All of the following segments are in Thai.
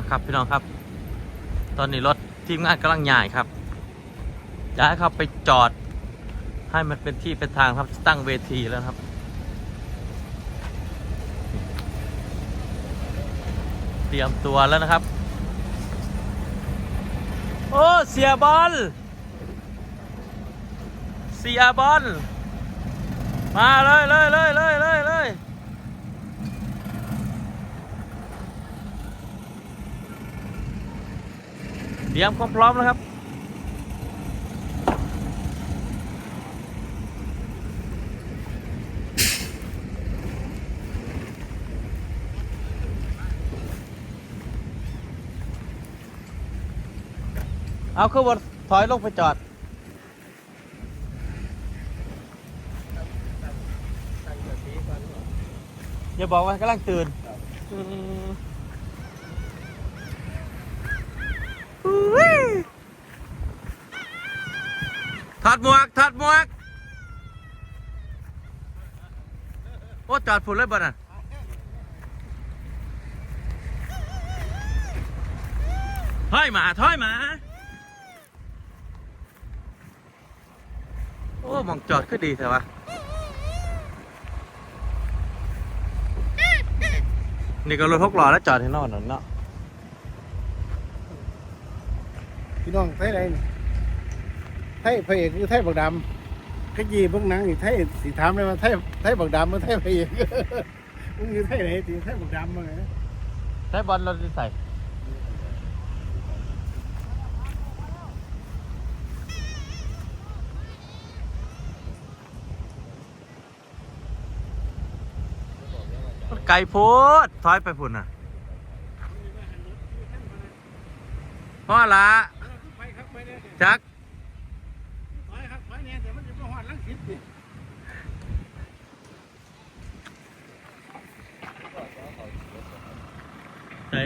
ะครับพี่น้องครับ ตอนนี้รถทีมงานกำลังย้ายครับ ย้ายครับไปจอด ให้มันเป็นที่เป็นทางครับตั้งเวทีแล้วครับเตรียมตัวแล้วนะครับ โอ้เสียบอล เสียบอล มาเลยเลยเลยเลยเลยเลยเต รียมความพร้อมแล้วครับ เอาขึ้นบนถอยลงไปจอดอย่าบอกว่ากำลังตื่นอืมอุ้ยถอดหมวกถอดหมวก โอ้จอดฝุ่นเลยบ่น่ะถอยหมาถอยหมา โอ้มองจอดก็ดีเถอะวะนี่ก็รถหกล้อแล้วจอดให้นอนนั่นเนาะพี่น้องไทยไรไทยพระเอกคือไทยบักดำ ขยี้เบิ่งหนังนี่ไทยสีถามเลยว่าไทยไทยบักดำมันไทยพระเอกมึงอยู่ไทยไหนตีไทยบักดำมั้งไงใช้บอลเรถที่ใส่ไกลโพดถอยไปพุ่นน่ะพ่อละจัก ไปครับไปเนี่ยแต่มันจะมาหอดลังสิบดิ ใช่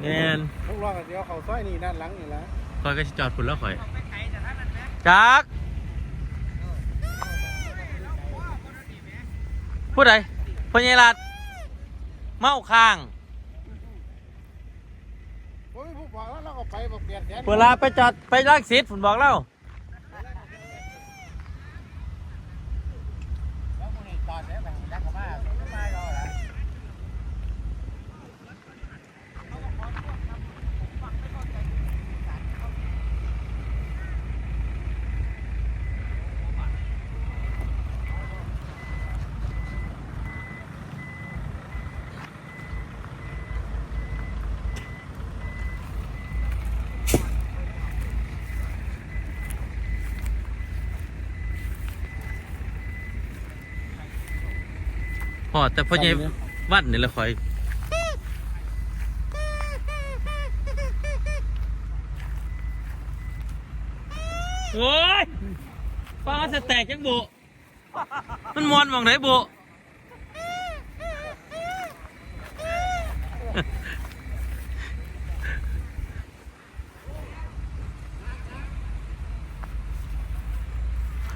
เงี้ยต้องรอกันเดียวเขาซอยนี่ด้านหลังนี่แหละคอยก็สิจอดพุ่นแล้วคอยจักผู้ใดพญารัดเมาข้างเราก็ไปบอกเปลี่ยนแสนเวลาไปจอดไปรักสิทธิ์ผมบอกแล้ว แล้วมึงนี่จอดแล้วไปยักษ์เข้ามาไม่มารอละ พอแต่พ่อใหญ่วันนี่แหละคอยโอ้ยป้าจะแตกจังบุมันมวนมองไหนบุ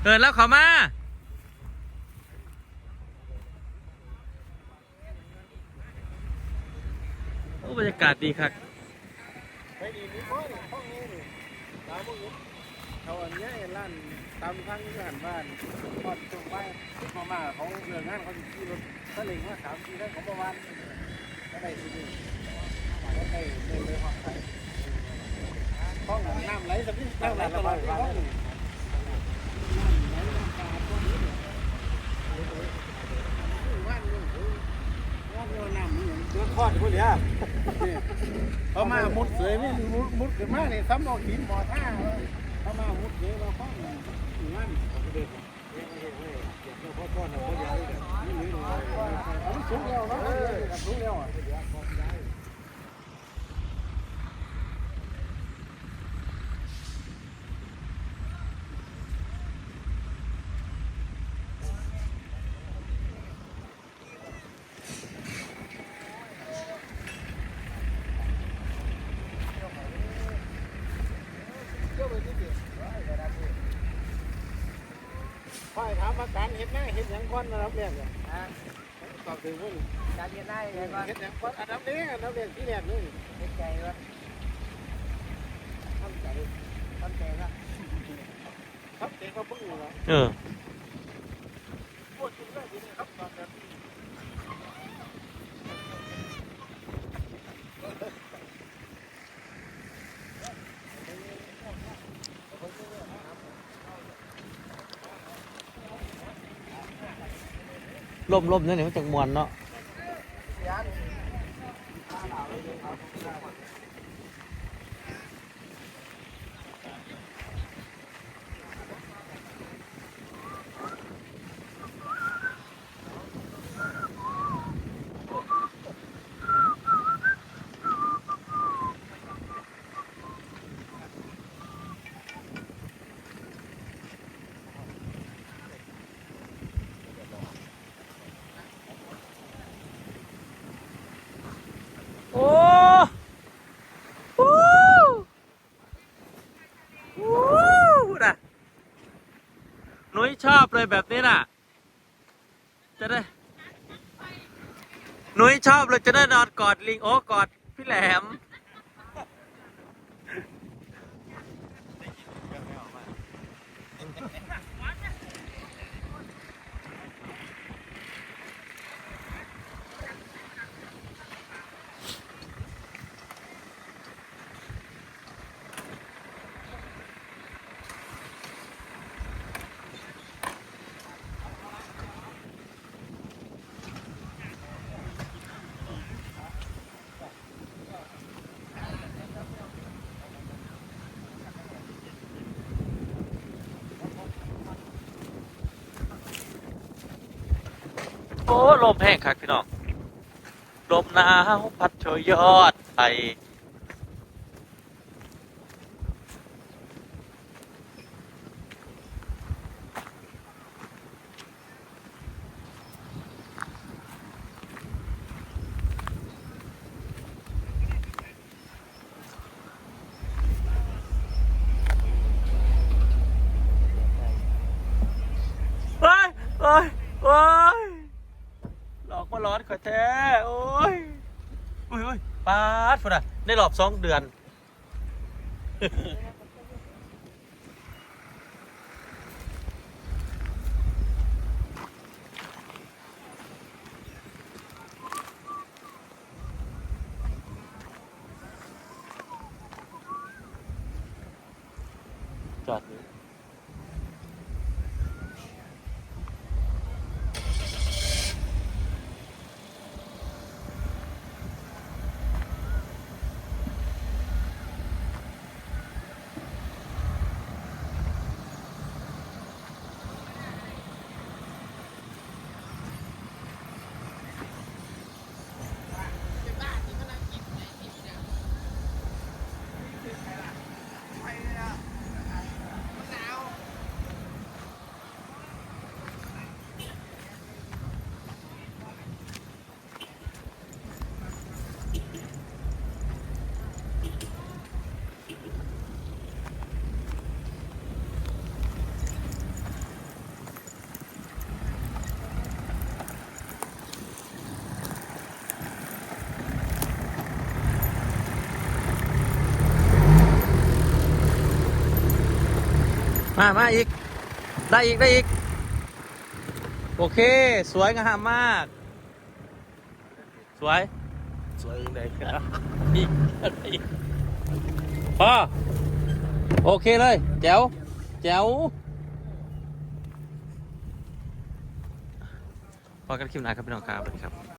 เออแล้วเขามา บรรยากาศดีครับไปดีนี่พ่อห้องนี้นี่ตามมึงเขาอันนี้ยไอ้ร้านตามทางที่หันบ้านพอดตรงไปมามาเขาเรื่องงานเขาจะขี่รถถ้าเล็งว่าสามสี่ได้ของประมาณก็ได้ทีนี้ก็ได้เลยเลยห้องไปห้องน้ำไหลสักนิดน้ำไหลตลอด ห้องทอดพวกเนี้ยเขามามุดเสยนี่มุดมุดขึ้นมาเนี่ยซ้ำเอาหินหมอท่าเขามามุดเสยเราข้องหนึ่งนั่นสูงแล้วนะสูงแล้วอะ ค่อถามอาการเห็ดหน้าเห็นอย่างก้อนมารับเรียกเนี่ยตอบถึงว่าการเรียนได้เฮ็เลยก็ดอย่างอันดับนี้อันดับแรกที่แรกนี่เฮ็ดใจว่าทำใจทำใจว่าครับเด็กมาพึ่งเหรอเออ พูดถึงเรื่องนี้ครับตอนแบบนี้ ล่มล่มเนี่ยมันจังมวนเนาะโอ้โอ้โอ้น่ะนุ้ย ชอบเลยแบบนี้น่ะ จะได้ หนุยชอบเลยจะได้นอนกอดลิงโอ้กอดพี่แหลม โอ้ลมแห้งครับพี่น้องลมหนาวพัดโชยยอดไทยเฮ้ยเฮ้ยเฮ้ยหลอกมาร้อนขอแท้โอ้ยอุ้ยอุ้ย ปาดฝุ่นอะได้หลอบสองเดือน จอด มา มาอีก ได้อีก ได้อีก โอเค สวยงามมาก สวย สวยเลยครับอีกอะไรอีกพอโอเคเลย แจ๋ว แจ๋วพอกันคลิปหน้าครับพี่น้องครับสวัสดีครับ